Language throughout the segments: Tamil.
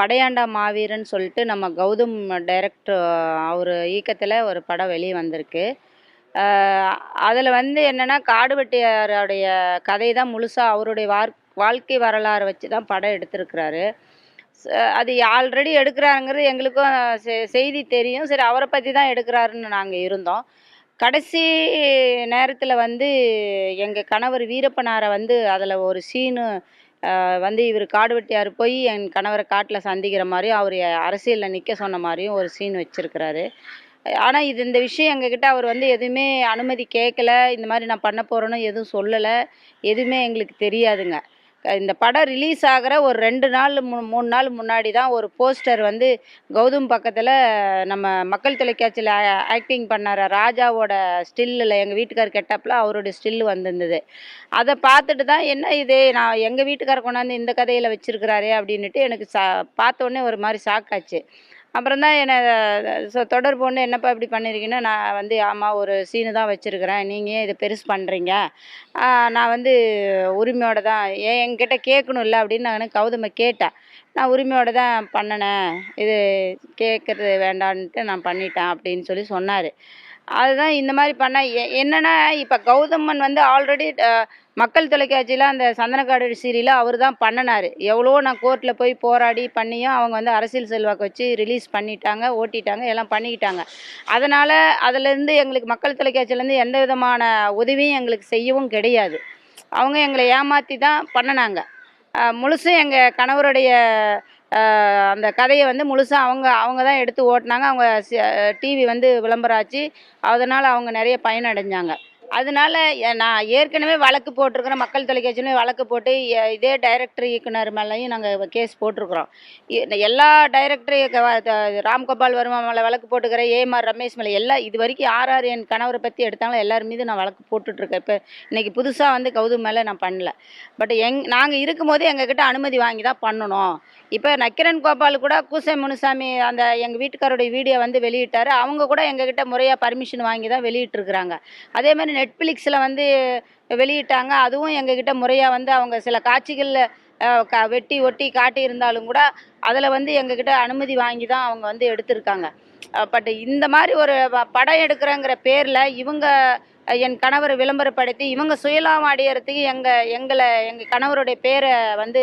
படையாண்டா மாவீரன் சொல்லிட்டு நம்ம கௌதம் டைரக்டர் அவர் இயக்கத்தில் ஒரு படம் வெளியே வந்திருக்கு. அதில் வந்து என்னென்னா காடுவெட்டியாருடைய கதை தான் முழுசாக அவருடைய வார் வாழ்க்கை வரலாறை வச்சு தான் படம் எடுத்திருக்கிறாரு. அது ஆல்ரெடி எடுக்கிறாங்கிறது எங்களுக்கும் செ- செய்தி தெரியும். சரி அவரை பற்றி தான் எடுக்கிறாருன்னு நாங்கள் இருந்தோம். கடைசி நேரத்தில் வந்து எங்கள் கணவர் வீரப்பனாரை வந்து அதில் ஒரு சீனு வந்து இவர் காடு வெட்டியார் போய் என் கணவரை காட்டில் சந்திக்கிற மாதிரியும் அவர் அரசியலில் நிற்க சொன்ன மாதிரியும் ஒரு சீன் வச்சுருக்கிறாரு. ஆனால் இது இந்த விஷயம் எங்ககிட்ட அவர் வந்து எதுவுமே அனுமதி கேட்கல இந்த மாதிரி நான் பண்ண போகிறேன்னு எதுவும் சொல்லலை. எதுவுமே எங்களுக்கு தெரியாதுங்க. இந்த படம் ரிலீஸ் ஆகிற ஒரு ரெண்டு நாள் மூ மூணு நாள் முன்னாடி தான் ஒரு போஸ்டர் வந்து கௌதம் பக்கத்தில் நம்ம மக்கள் தொலைக்காட்சியில் ஆக்டிங் பண்ணார. ராஜாவோட ஸ்டில்லில் எங்கள் வீட்டுக்கார் கெட்டப்பில் அவருடைய ஸ்டில் வந்திருந்தது. அதை பார்த்துட்டு தான் என்ன இது நான் எங்கள் வீட்டுக்கார கொண்டாந்து இந்த கதையில் வச்சுருக்கிறாரே அப்படின்னுட்டு எனக்கு சா பார்த்தோன்னே ஒரு மாதிரி ஷாக் ஆச்சு. அப்புறம் தான் என்னை சொ- தொடர்பு ஒன்று என்னப்பா இப்படி பண்ணியிருக்கீங்கன்னா நான் வந்து ஆமாம் ஒரு சீனு தான் வச்சுருக்கிறேன். நீங்கள் ஏன் இதை பெருசு பண்ணுறீங்க நான் வந்து உரிமையோட தான் ஏன் என்கிட்ட கேட்கணும்ல அப்படின்னு நான் கௌதமை கேட்டேன். நான் உரிமையோட தான் பண்ணினேன். இது கேட்குறது வேண்டான்ட்டு நான் பண்ணிட்டேன் அப்படின்னு சொல்லி சொன்னார். அதுதான் இந்த மாதிரி பண்ண எ- இப்போ கௌதமன் வந்து ஆல்ரெடி மக்கள் தொலைக்காட்சியில் அந்த சந்தனக்காடு சீரியலில் அவர் தான் பண்ணினார். எவ்வளோ நான் கோர்ட்டில் போய் போராடி பண்ணியும் அவங்க வந்து அரசியல் செல்வாக்கு வச்சு ரிலீஸ் பண்ணிட்டாங்க ஓட்டிட்டாங்க எல்லாம் பண்ணிக்கிட்டாங்க. அதனால் அதுலேருந்து எங்களுக்கு மக்கள் தொலைக்காட்சியிலேருந்து எந்த விதமான உதவியும் எங்களுக்கு செய்யவும் கிடையாது. அவங்க எங்களை ஏமாற்றி தான் பண்ணினாங்க முழுசும் எங்கள் கணவருடைய அந்த கதையை வந்து முழுசாக அவங்க அவங்க தான் எடுத்து ஓட்டினாங்க. அவங்க டிவி வந்து விளம்பரம் ஆச்சு அதனால் அவங்க நிறைய பயனடைஞ்சாங்க. அதனால நான் ஏற்கனவே வழக்கு போட்டிருக்கிறேன் மக்கள் தொலைக்காட்சியிலும் வழக்கு போட்டு இதே டைரக்டர் இயக்குனர் மேலேயும் நாங்கள் கேஸ் போட்டிருக்கிறோம். எல்லா டைரக்டர் ராம்கோபால் வர்மா மேலே வழக்கு போட்டுக்கிறேன் ஏஎம்ஆர் ரமேஷ் மேலே எல்லா இது வரைக்கும் யார் யார் என் கணவரை பற்றி எடுத்தாங்களோ எல்லார் மீது நான் வழக்கு போட்டுட்ருக்கேன் இப்போ இன்றைக்கி புதுசாக வந்து கௌதம் மேலே நான் பண்ணல. பட் எங் நாங்கள் இருக்கும்போது எங்ககிட்ட அனுமதி வாங்கி தான் பண்ணணும். இப்போ நக்கிரன் கோபால் கூட கூசை முனுசாமி அந்த எங்கள் வீட்டுக்காரோடைய வீடியோ வந்து வெளியிட்டார். அவங்க கூட எங்ககிட்ட முறையாக பர்மிஷன் வாங்கி தான் வெளியிட்டிருக்கிறாங்க. அதே மாதிரி நெட்ஃப்ளிக்ஸில் வந்து வெளியிட்டாங்க. அதுவும் எங்ககிட்ட முறையாக வந்து அவங்க சில காட்சிகளில் க வெட்டி ஒட்டி காட்டி இருந்தாலும் கூட அதில் வந்து எங்ககிட்ட அனுமதி வாங்கி தான் அவங்க வந்து எடுத்திருக்காங்க. பட் இந்த மாதிரி ஒரு படம் எடுக்கிறேங்கிற பேரில் இவங்க என் கணவரை விளம்பரப்படுத்தி இவங்க சுயலாம் அடையிறதுக்கு எங்கள் எங்களை எங்கள் கணவருடைய பேரை வந்து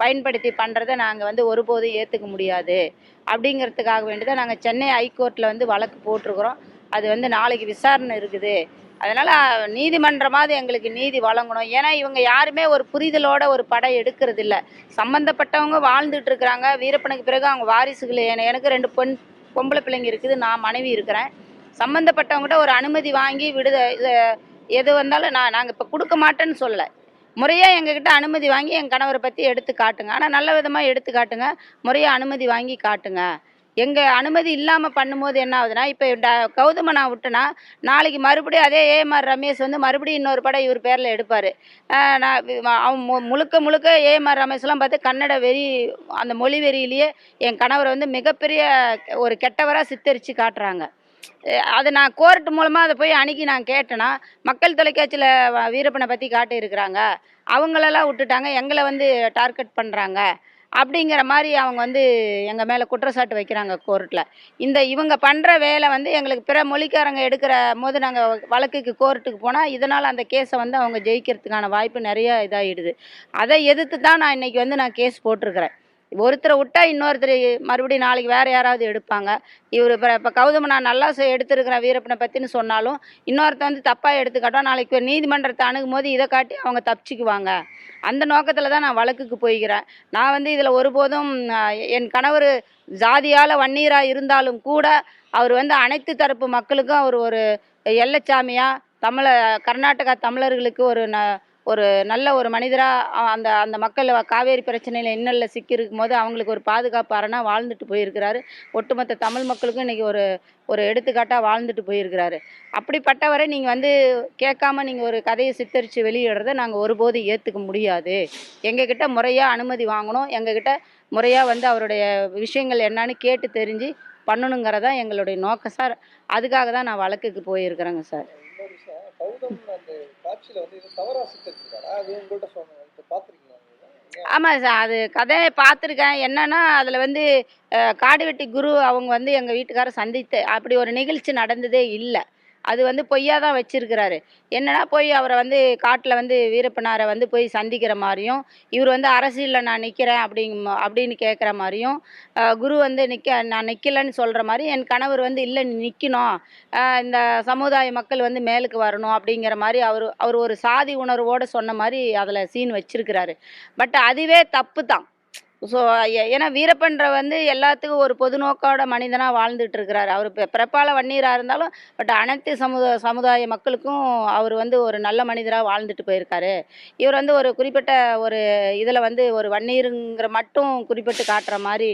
பயன்படுத்தி பண்ணுறதை நாங்கள் வந்து ஒருபோதும் ஏற்றுக்க முடியாது. அப்படிங்கிறதுக்காக வேண்டி தான் நாங்கள் சென்னை ஹைகோர்ட்டில் வந்து வழக்கு போட்டிருக்கிறோம். அது வந்து நாளைக்கு விசாரணை இருக்குது. அதனால் நீதிமன்றமாவது எங்களுக்கு நீதி வழங்கணும். ஏன்னா இவங்க யாருமே ஒரு புரிதலோட ஒரு படம் எடுக்கிறது இல்லை சம்மந்தப்பட்டவங்க வாழ்ந்துட்டு இருக்கிறாங்க வீரப்பனுக்கு பிறகு அவங்க வாரிசுகள். எனக்கு ரெண்டு பெண் பொம்பளை பிள்ளைங்க இருக்குது. நான் மனைவி இருக்கிறேன். சம்மந்தப்பட்டவங்ககிட்ட ஒரு அனுமதி வாங்கி விடுத எது வந்தாலும் நான் நாங்கள் இப்போ கொடுக்க மாட்டேன்னு சொல்லலை. முறையாக எங்ககிட்ட அனுமதி வாங்கி என் கணவரை பற்றி எடுத்து காட்டுங்க. ஆனால் நல்ல விதமாக எடுத்து காட்டுங்க. முறையாக அனுமதி வாங்கி காட்டுங்க. எங்கள் அனுமதி இல்லாமல் பண்ணும்போது என்ன ஆகுதுன்னா இப்போ கௌதம நான் விட்டேன்னா நாளைக்கு மறுபடியும் அதே ஏஎம்ஆர் ரமேஷ் வந்து மறுபடியும் இன்னொரு படம் இவர் பேரில் எடுப்பார். நான் அவன் மு- முழுக்க முழுக்க ஏஎம்ஆர் ரமேஷ்லாம் பார்த்து கன்னட வெறி அந்த மொழி வெறியிலேயே என் கணவரை வந்து மிகப்பெரிய ஒரு கெட்டவராக சித்தரித்து காட்டுறாங்க. அதை அது நான் கோர்ட் மூலமாக அதை போய் அணுகி நான் கேட்டேன்னா மக்கள் தொலைக்காட்சியில் வீரப்பனை பற்றி காட்டியிருக்கிறாங்க. அவங்களெல்லாம் விட்டுட்டாங்க. எங்களை வந்து டார்கெட் பண்ணுறாங்க அப்படிங்கிற மாதிரி அவங்க வந்து எங்கள் மேலே குற்றச்சாட்டு வைக்கிறாங்க கோர்ட்டில் இந்த இவங்க பண்ணுற வேலை வந்து எங்களுக்கு பிற மொழிக்காரங்க எடுக்கிற போது நாங்கள் வழக்குக்கு கோர்ட்டுக்கு போனால் இதனால் அந்த கேஸை வந்து அவங்க ஜெயிக்கிறதுக்கான வாய்ப்பு நிறைய இதாகிடுது அதை எதிர்த்து தான் நான் இன்றைக்கி வந்து நான் கேஸ் போட்டிருக்கிறேன். ஒருத்தரை விட்டா இன்னொருத்தர் மறுபடியும் நாளைக்கு வேறு யாராவது எடுப்பாங்க. இவர் இப்போ இப்போ கௌதம நான் நல்லா செ- எடுத்திருக்கிறேன் வீரப்பனை பற்றின்னு சொன்னாலும் இன்னொருத்த வந்து தப்பாக எடுத்துக்காட்டோம் நாளைக்கு ஒரு நீதிமன்றத்தை அணுகும் போது இதை காட்டி அவங்க தப்பிச்சுக்குவாங்க. அந்த நோக்கத்தில் தான் நான் வழக்குக்கு போய்க்கிறேன். நான் வந்து இதில் ஒருபோதும் என் கணவர் ஜாதியால் வன்னீராக இருந்தாலும் கூட அவர் வந்து அனைத்து தரப்பு மக்களுக்கும் அவர் ஒரு எல்லச்சாமியாக தமிழ கர்நாடகா தமிழர்களுக்கு ஒரு ந ஒரு நல்ல ஒரு மனிதராக அந்த அந்த மக்கள் காவேரி பிரச்சனையில் இன்னலில் சிக்கியிருக்கும் போது அவங்களுக்கு ஒரு பாதுகாப்பு அரணாக வாழ்ந்துட்டு போயிருக்கிறாரு. ஒட்டுமொத்த தமிழ் மக்களுக்கும் இன்றைக்கி ஒரு ஒரு எடுத்துக்காட்டாக வாழ்ந்துட்டு போயிருக்கிறாரு. அப்படிப்பட்டவரை நீங்கள் வந்து கேட்காம நீங்கள் ஒரு கதையை சித்தரித்து வெளியிடுறத நாங்கள் ஒருபோது ஏற்றுக்க முடியாது. எங்ககிட்ட முறையாக அனுமதி வாங்கணும். எங்ககிட்ட முறையாக வந்து அவருடைய விஷயங்கள் என்னன்னு கேட்டு தெரிஞ்சு பண்ணணுங்கிறதான் எங்களுடைய நோக்கம் சார். அதுக்காக தான் நான் வழக்குக்கு போயிருக்கிறேங்க சார். வந்து இது சித்தரிச்சிருக்காரா? அது உங்கள்கிட்ட சொன்ன இப்போ பார்த்துருக்கீங்களா ஆமாம் சார் அது கதையை பார்த்துருக்கேன். என்னன்னா அதில் வந்து காடுவெட்டி குரு அவங்க வந்து எங்கள் வீட்டுக்காரர் சந்தித்து அப்படி ஒரு நிகழ்ச்சி நடந்ததே இல்லை. அது வந்து பொய்யா தான் வச்சிருக்கிறாரு. என்னன்னா போய் அவரை வந்து காட்டில் வந்து வீரப்பனாரை வந்து போய் சந்திக்கிற மாதிரியும் இவர் வந்து அரசியலில் நான் நிற்கிறேன் அப்படிங்க அப்படின்னு கேட்குற மாதிரியும் குரு வந்து நிற்க நான் நிற்கலன்னு சொல்கிற மாதிரி என் கணவர் வந்து இல்லை நீ நிற்கணும் இந்த சமுதாய மக்கள் வந்து மேலுக்கு வரணும் அப்படிங்கிற மாதிரி அவர் அவர் ஒரு சாதி உணர்வோடு சொன்ன மாதிரி அதில் சீன் வச்சிருக்கிறாரு. பட் அதுவே தப்பு தான். ஸோ ஏன்னா வீரப்பன்ற வந்து எல்லாத்துக்கும் ஒரு பொது நோக்கோட மனிதனாக வாழ்ந்துட்டு இருக்கிறாரு அவர் பிறப்பால வன்னியராக இருந்தாலும் பட் அனைத்து சமுத சமுதாய மக்களுக்கும் அவர் வந்து ஒரு நல்ல மனிதராக வாழ்ந்துட்டு போயிருக்காரு. இவர் வந்து ஒரு குறிப்பிட்ட ஒரு இதில் வந்து ஒரு வன்னீருங்கிற மட்டும் குறிப்பிட்டு காட்டுற மாதிரி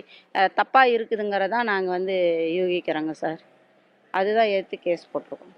தப்பாக இருக்குதுங்கிறதான் நாங்கள் வந்து யூகிக்கிறோங்க சார். அதுதான் ஏற்று கேஸ் போட்டிருக்கோம்.